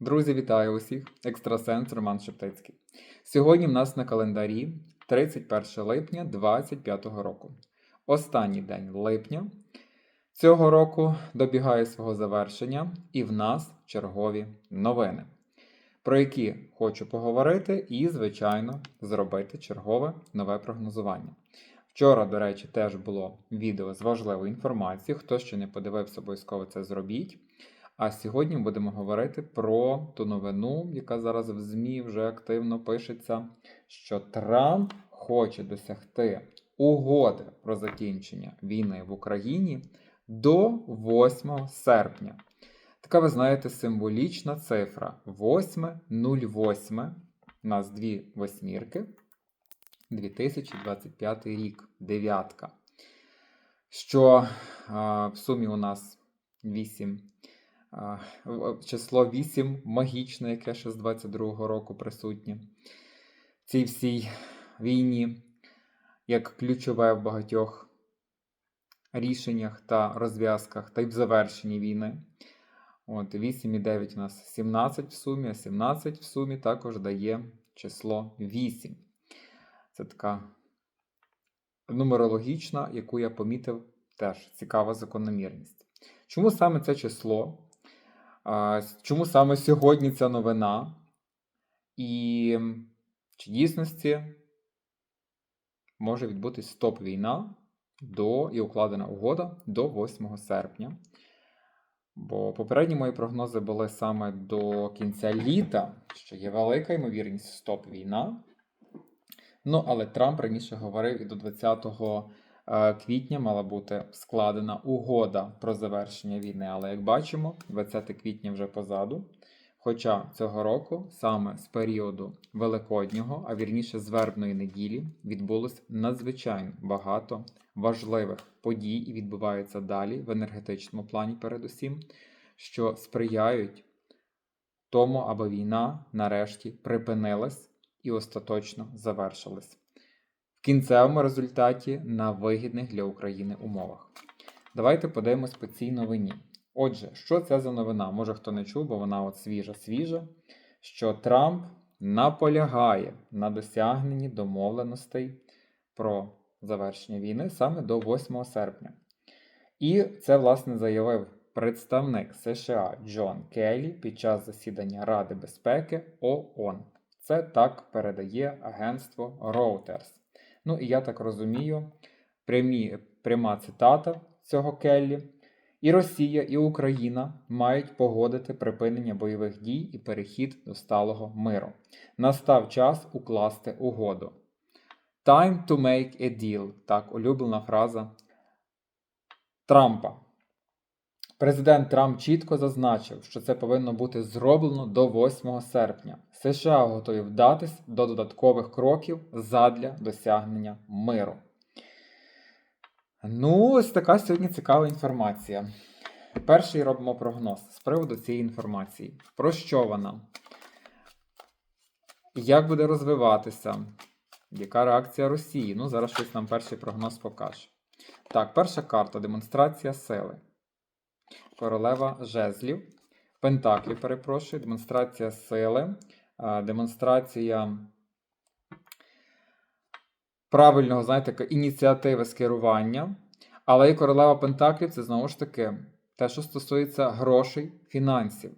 Друзі, вітаю усіх! Екстрасенс Роман Шептицький. Сьогодні в нас на календарі 31 липня 2025 року. Останній день липня цього року добігає свого завершення, і в нас чергові новини, про які хочу поговорити і, звичайно, зробити чергове нове прогнозування. Вчора, до речі, теж було відео з важливою інформацією. Хто ще не подивився, обов'язково це зробіть. А сьогодні будемо говорити про ту новину, яка зараз в ЗМІ вже активно пишеться, що Трамп хоче досягти угоди про закінчення війни в Україні до 8 серпня. Така, ви знаєте, символічна цифра 8.08. У нас дві восьмірки. 2025 рік, дев'ятка. Що а, в сумі у нас 8 а, в- число 8 магічне, яке ще з 22-го року присутнє в цій всій війні, як ключове в багатьох рішеннях та розв'язках, та й в завершенні війни. От 8 і 9 у нас 17 в сумі, а 17 в сумі також дає число 8. Це така нумерологічна, яку я помітив, теж цікава закономірність. Чому саме це число? Чому саме сьогодні ця новина? І чи дійсності може відбутись стоп-війна до і укладена угода до 8 серпня? Бо попередні мої прогнози були саме до кінця літа, що є велика ймовірність стоп-війна. Ну, але Трамп раніше говорив і до 20 е, квітня мала бути складена угода про завершення війни. Але як бачимо, 20 квітня вже позаду. Хоча цього року, саме з періоду Великоднього, а вірніше з вербної неділі, відбулось надзвичайно багато важливих подій і відбуваються далі в енергетичному плані, передусім, що сприяють тому, аби війна нарешті припинилась і остаточно завершилась. Кінцевому результаті на вигідних для України умовах. Давайте подивимось по цій новині. Отже, що це за новина? Може хто не чув, бо вона от свіжа-свіжа, що Трамп наполягає на досягненні домовленостей про завершення війни саме до 8 серпня. І це, власне, заявив представник США Джон Келлі під час засідання Ради безпеки ООН. Це так передає агентство Reuters. Ну і я так розумію, прямі, пряма цитата цього Келлі. І Росія, і Україна мають погодити припинення бойових дій і перехід до сталого миру. Настав час укласти угоду. Time to make a deal. Так, улюблена фраза Трампа. Президент Трамп чітко зазначив, що це повинно бути зроблено до 8 серпня. США готові вдатись до додаткових кроків задля досягнення миру. Ну, ось така сьогодні цікава інформація. Перший робимо прогноз з приводу цієї інформації. Про що вона? Як буде розвиватися? Яка реакція Росії? Ну, зараз щось нам перший прогноз покаже. Так, перша карта демонстрація сили. Королева жезлів. Пентаклі, перепрошую, демонстрація сили, демонстрація правильного, знаєте, ініціативи з керування. Але і королева Пентаклів це знову ж таки те, що стосується грошей, фінансів.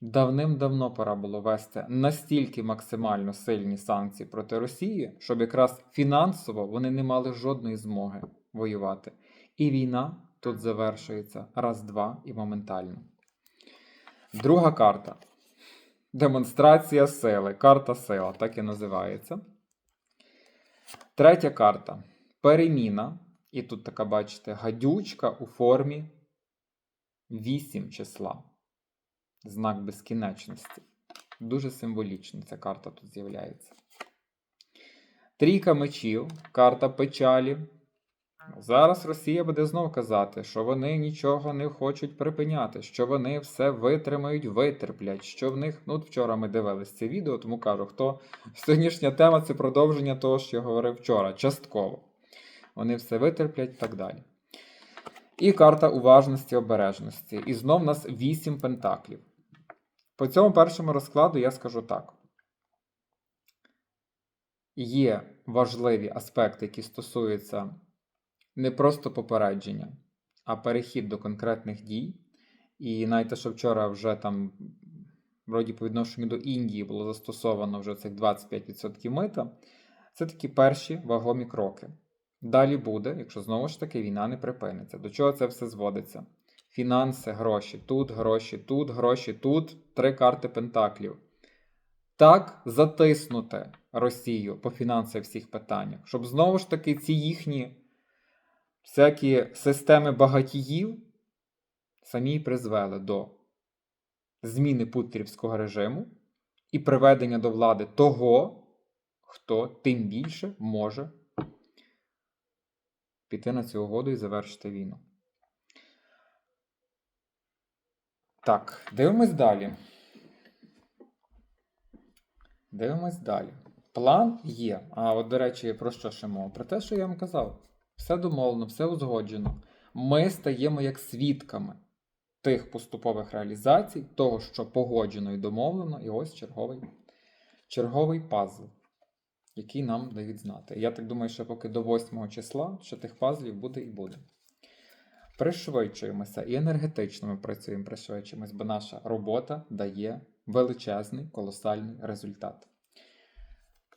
Давним-давно пора було вести настільки максимально сильні санкції проти Росії, щоб якраз фінансово вони не мали жодної змоги воювати. І війна тут завершується раз-два і моментально. Друга карта. Демонстрація сили. Карта сила, так і називається. Третя карта. Переміна. І тут така, бачите, гадючка у формі 8 числа. Знак безкінечності. Дуже символічно ця карта тут з'являється. Трійка мечів, карта печалі. Зараз Росія буде знов казати, що вони нічого не хочуть припиняти, що вони все витримають, витерплять, що в них. Ну, вчора ми дивились це відео, тому кажу, хто сьогоднішня тема це продовження того, що я говорив вчора, частково. Вони все витерплять і так далі. І карта уважності обережності. І знов у нас 8 пентаклів. По цьому першому розкладу я скажу так. Є важливі аспекти, які стосуються не просто попередження, а перехід до конкретних дій. І навіть те, що вчора вже там, вроді по відношенню до Індії було застосовано вже цих 25% мита, це такі перші вагомі кроки. Далі буде, якщо знову ж таки війна не припиниться. До чого це все зводиться? Фінанси, гроші, тут, гроші, тут, гроші, тут, три карти Пентаклів. Так затиснути Росію по фінансових всіх питаннях, щоб знову ж таки ці їхні всякі системи багатіїв самі призвели до зміни путрівського режиму і приведення до влади того, хто тим більше може піти на цю угоду і завершити війну. Так, дивимось далі. Дивимось далі. План є. А от, до речі, про що ще мова? Про те, що я вам казав. Все домовлено, все узгоджено. Ми стаємо як свідками тих поступових реалізацій, того, що погоджено і домовлено, і ось черговий, черговий пазл, який нам дають знати. Я так думаю, що поки до 8 числа, що тих пазлів буде і буде. Пришвидшуємося і енергетично ми працюємо, пришвидшуємось, бо наша робота дає величезний, колосальний результат.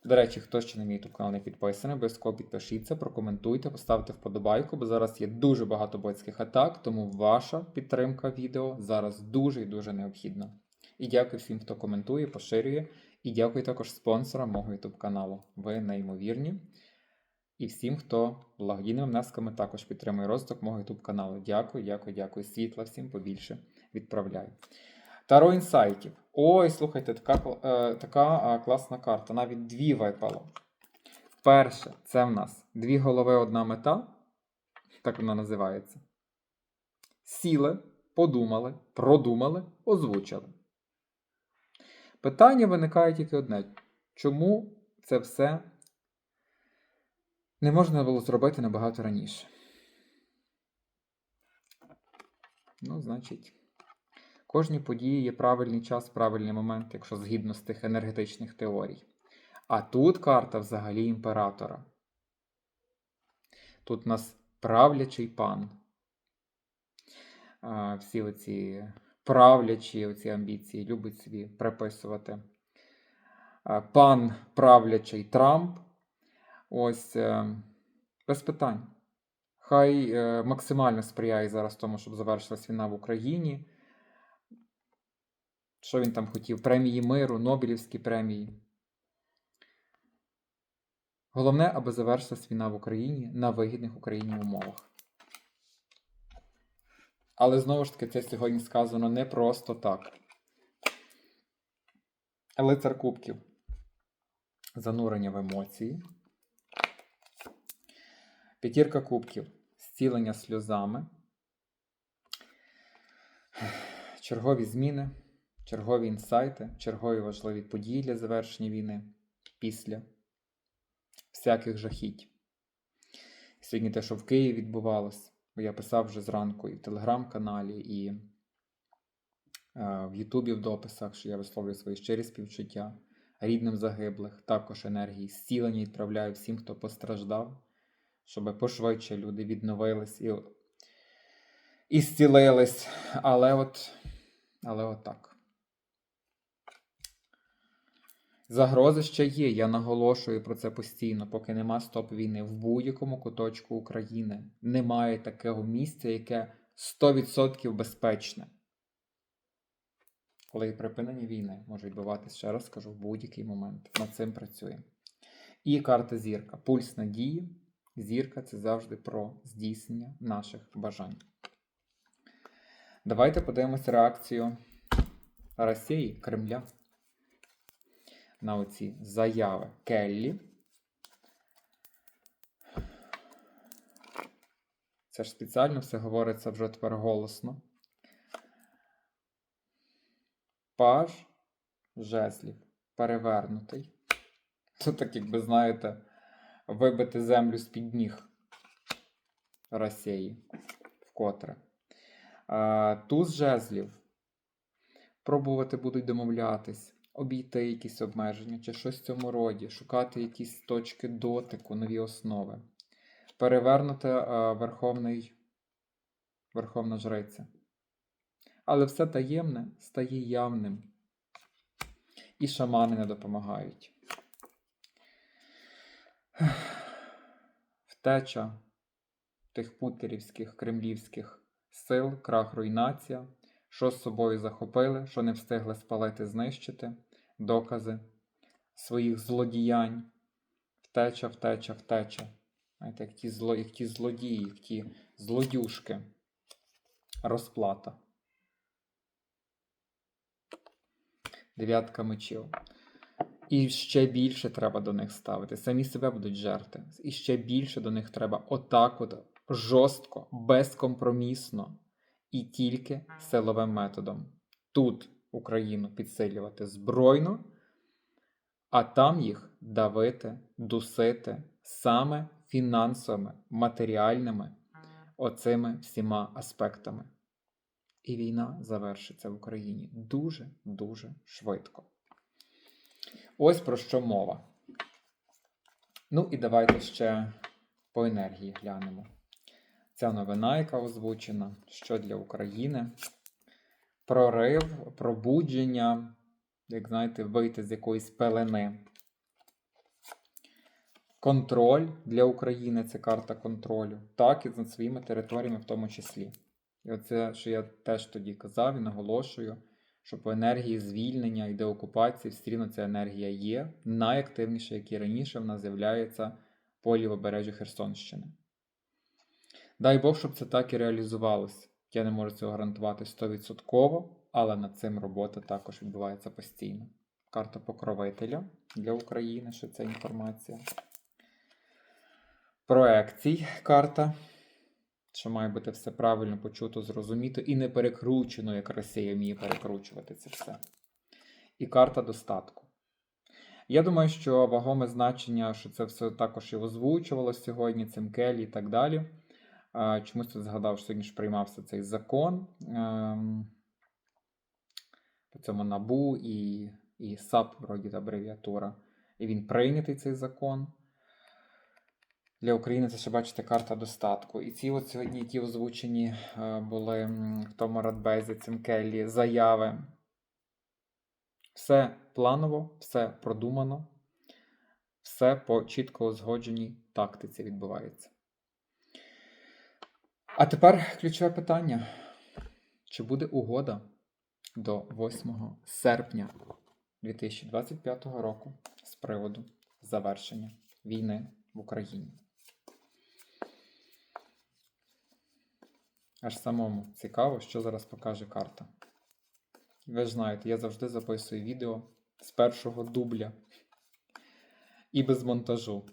До речі, хто ще на мій YouTube канал не підписаний, обов'язково підпишіться, прокоментуйте, поставте вподобайку, бо зараз є дуже багато ботських атак, тому ваша підтримка відео зараз дуже і дуже необхідна. І дякую всім, хто коментує, поширює. І дякую також спонсорам мого YouTube каналу. Ви неймовірні. І всім, хто благодійними внесками також підтримує розвиток мого YouTube каналу. Дякую, дякую, дякую. Світла всім побільше відправляю. Таро інсайтів. Ой, слухайте, така, е, така класна карта. Навіть дві випало. Перше, це в нас дві голови, одна мета. Так вона називається. Сіли, подумали, продумали, озвучили. Питання виникає тільки одне: чому це все не можна було зробити набагато раніше? Ну, значить. Кожній події є правильний час, правильний момент, якщо згідно з тих енергетичних теорій. А тут карта взагалі імператора. Тут у нас правлячий пан. Всі оці правлячі оці амбіції любить собі приписувати. Пан правлячий Трамп. Ось е, без питань. Хай е, максимально сприяє зараз тому, щоб завершилась війна в Україні. Що він там хотів? Премії миру, Нобелівські премії. Головне, аби завершилась війна в Україні на вигідних Україні умовах. Але знову ж таки, це сьогодні сказано не просто так. Лицар Кубків. Занурення в емоції. П'ятірка кубків. Зцілення сльозами. Чергові зміни, чергові інсайти, чергові важливі події для завершення війни після всяких жахіть. Сьогодні те, що в Києві відбувалось, бо я писав вже зранку і в телеграм-каналі, і е, в Ютубі в дописах, що я висловлюю свої щирі співчуття рідним загиблих, також енергії зцілення відправляю всім, хто постраждав, щоб пошвидше люди відновились і, і зцілились. Але от, але от так. Загрози ще є, я наголошую про це постійно, поки нема стоп війни в будь-якому куточку України. Немає такого місця, яке 100% безпечне. Коли припинення війни може відбуватися, ще раз скажу, в будь-який момент. Над цим працюємо. І карта зірка. Пульс надії. Зірка це завжди про здійснення наших бажань. Давайте подивимося реакцію Росії, Кремля на оці заяви Келлі. Це ж спеціально все говориться вже тепер голосно. Паж жезлів перевернутий. Тут так, якби знаєте, вибити землю з-під ніг Росії вкотре. Туз жезлів пробувати будуть домовлятись, обійти якісь обмеження чи щось в цьому роді, шукати якісь точки дотику, нові основи, перевернути е, верховний, верховна жриця. Але все таємне стає явним. І шамани не допомагають. Втеча тих путерівських, кремлівських сил, крах, руйнація, що з собою захопили, що не встигли спалити, знищити, докази своїх злодіянь, втеча, втеча, втеча. Знаєте, як ті, зло, як ті злодії, як ті злодюшки, розплата. Дев'ятка мечів. І ще більше треба до них ставити. Самі себе будуть жерти. І ще більше до них треба отак от жорстко, безкомпромісно і тільки силовим методом. Тут Україну підсилювати збройно, а там їх давити, дусити саме фінансовими, матеріальними, оцими всіма аспектами. І війна завершиться в Україні дуже-дуже швидко. Ось про що мова. Ну і давайте ще по енергії глянемо. Ця новина, яка озвучена, що для України. Прорив, пробудження, як знаєте, вийти з якоїсь пелени. Контроль для України це карта контролю, так і над своїми територіями в тому числі. І оце, що я теж тоді казав і наголошую, що по енергії звільнення і деокупації все рівно ця енергія є. Найактивніше, як і раніше, вона з'являється по лівобережжю Херсонщини. Дай Бог, щоб це так і реалізувалося. Я не можу цього гарантувати 100%, але над цим робота також відбувається постійно. Карта покровителя для України, що це інформація. Проекцій карта що має бути все правильно почуто, зрозуміто і не перекручено, як Росія вміє перекручувати це все. І карта достатку. Я думаю, що вагоме значення, що це все також і озвучувалося сьогодні, цим Келі і так далі. Чомусь тут згадав, що сьогодні ж приймався цей закон ем, по цьому набу і і САП, вроді абревіатура. І він прийнятий цей закон. Для України це ще бачите карта достатку. І ці от сьогодні, які озвучені е, були в тому радбезі, цим Келлі, заяви. Все планово, все продумано, все по чітко узгодженій тактиці відбувається. А тепер ключове питання: чи буде угода до 8 серпня 2025 року з приводу завершення війни в Україні? Аж самому цікаво, що зараз покаже карта. Ви ж знаєте, я завжди записую відео з першого дубля і без монтажу.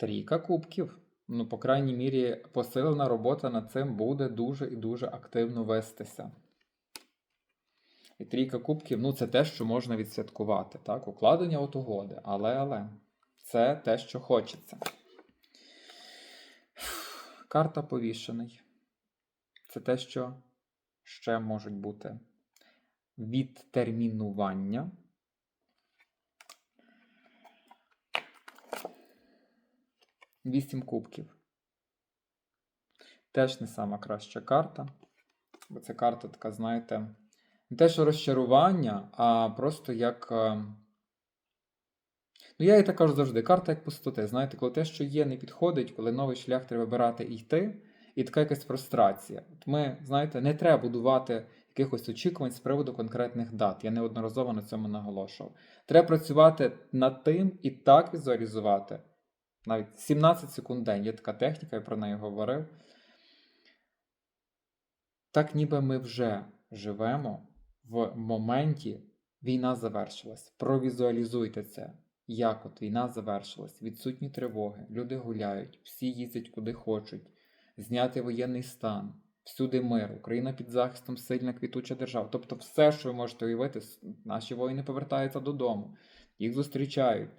Трійка кубків. Ну, по крайній мірі, посилена робота над цим буде дуже і дуже активно вестися. І трійка кубків ну, це те, що можна відсвяткувати. так? Укладення от угоди. Але, але, це те, що хочеться. Карта повішений. Це те, що ще можуть бути відтермінування. Вісім кубків. Теж не сама краща карта. Бо це карта така, знаєте, не те, що розчарування, а просто як. е, Ну, я і так кажу завжди, карта як пустоти. Знаєте, коли те, що є, не підходить, коли новий шлях треба обирати і йти, і така якась фрустрація. От ми, знаєте, не треба будувати якихось очікувань з приводу конкретних дат. Я неодноразово на цьому наголошував. Треба працювати над тим і так візуалізувати. Навіть 17 секунд день є така техніка, я про неї говорив. Так ніби ми вже живемо в моменті війна завершилась. Провізуалізуйте це як от війна завершилась, відсутні тривоги, люди гуляють, всі їздять куди хочуть, зняти воєнний стан, всюди мир, Україна під захистом сильна квітуча держава. Тобто, все, що ви можете уявити, наші воїни повертаються додому, їх зустрічають,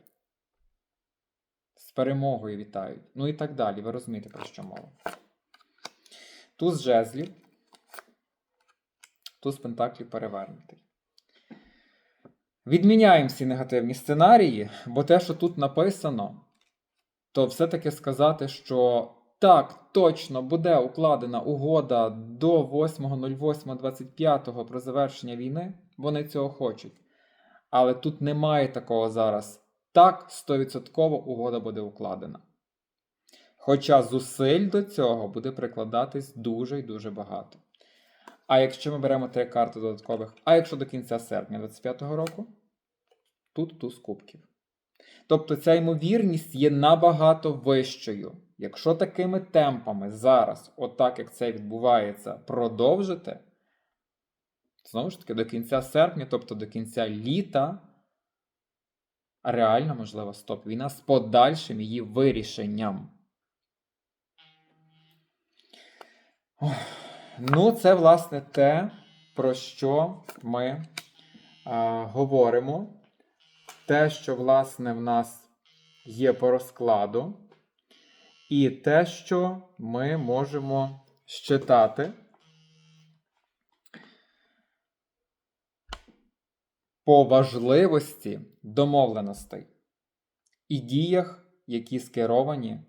з перемогою вітають, ну і так далі. Ви розумієте, про що мова. Туз жезлів. Туз Пентаклів перевернутий. Відміняємо всі негативні сценарії, бо те, що тут написано, то все-таки сказати, що так, точно буде укладена угода до 8.08.25 про завершення війни, вони цього хочуть. Але тут немає такого зараз. Так, 100% угода буде укладена. Хоча зусиль до цього буде прикладатись дуже і дуже багато. А якщо ми беремо три карти додаткових, а якщо до кінця серпня 2025 року, тут туз кубків. Тобто ця ймовірність є набагато вищою. Якщо такими темпами зараз, отак як це відбувається, продовжити, знову ж таки, до кінця серпня, тобто до кінця літа, реально можлива стоп-війна з подальшим її вирішенням. Ну, це, власне, те, про що ми а, говоримо. Те, що, власне, в нас є по розкладу, і те, що ми можемо щитати по важливості домовленостей і діях, які скеровані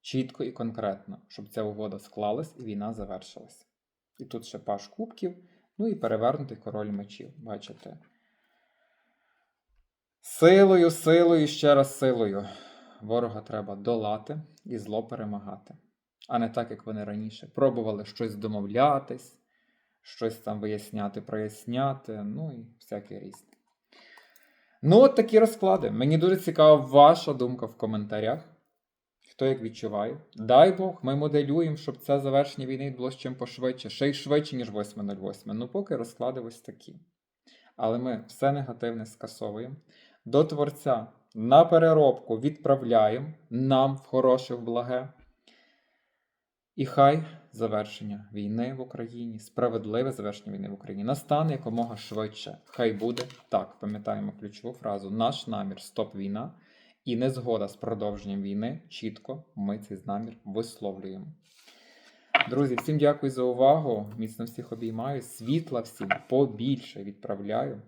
чітко і конкретно, щоб ця угода склалась і війна завершилась. І тут ще паш кубків, ну і перевернутий король мечів. Бачите? Силою, силою, ще раз силою. Ворога треба долати і зло перемагати. А не так, як вони раніше. Пробували щось домовлятись, щось там виясняти, проясняти, ну і всяке різне. Ну, от такі розклади. Мені дуже цікава ваша думка в коментарях. Хто як відчуває. Дай Бог, ми моделюємо, щоб це завершення війни відбулося чим пошвидше, ще й швидше, ніж 8.08. Ну, поки розклади ось такі. Але ми все негативне скасовуємо. До Творця на переробку відправляємо нам в хороше, в благе. І хай завершення війни в Україні, справедливе завершення війни в Україні настане якомога швидше. Хай буде так. Пам'ятаємо ключову фразу: наш намір стоп війна і незгода з продовженням війни. Чітко ми цей намір висловлюємо. Друзі, всім дякую за увагу. Міцно всіх обіймаю. Світла всім побільше відправляю.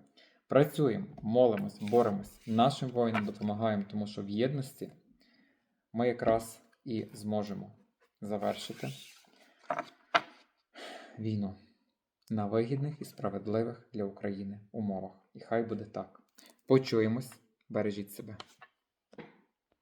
Працюємо, молимось, боремось, нашим воїнам допомагаємо, тому що в єдності ми якраз і зможемо завершити війну на вигідних і справедливих для України умовах. І хай буде так. Почуємось, бережіть себе.